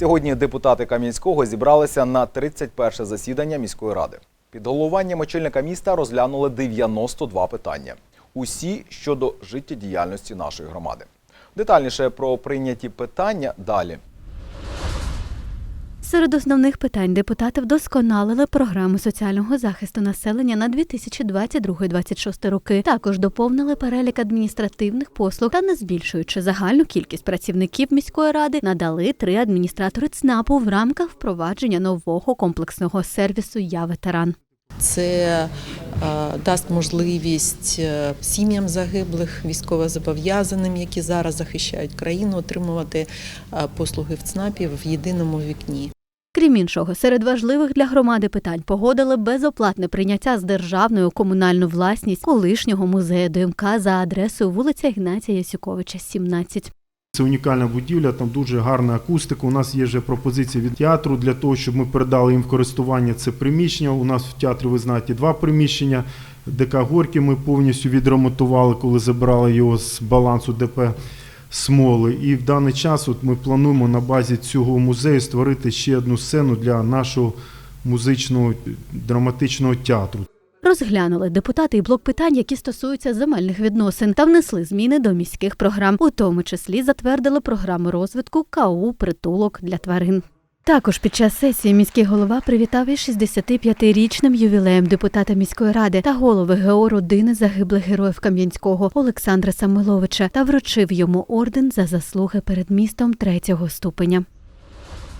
Сьогодні депутати Кам'янського зібралися на 31 засідання міської ради. Під головуванням очільника міста розглянули 92 питання. Усі щодо життєдіяльності нашої громади. Детальніше про прийняті питання далі. Серед основних питань депутати вдосконалили програму соціального захисту населення на 2022-2026 роки. Також доповнили перелік адміністративних послуг та, не збільшуючи загальну кількість працівників міської ради, надали три адміністратори ЦНАПу в рамках впровадження нового комплексного сервісу Я ветеран. Це дасть можливість е, сім'ям загиблих, військовозобов'язаним, які зараз захищають країну, отримувати послуги в ЦНАПі в єдиному вікні. Крім іншого, серед важливих для громади питань погодили безоплатне прийняття з державною комунальну власність колишнього музею ДМК за адресою вулиця Ігнатія Ясюковича, 17. Це унікальна будівля, там дуже гарна акустика. У нас є вже пропозиція від театру для того, щоб ми передали їм в користування це приміщення. У нас в театрі, ви знаєте, два приміщення. ДК Горький ми повністю відремонтували, коли забрали його з балансу ДП Смоли. І в даний час от ми плануємо на базі цього музею створити ще одну сцену для нашого музичного драматичного театру. Розглянули депутати і блок питань, які стосуються земельних відносин, та внесли зміни до міських програм, у тому числі затвердили програму розвитку КАУ притулок для тварин. Також під час сесії міський голова привітав із 65-річним ювілеєм депутата міської ради та голови ГО родини загиблих героїв Кам'янського Олександра Самиловича та вручив йому орден за заслуги перед містом третього ступеня.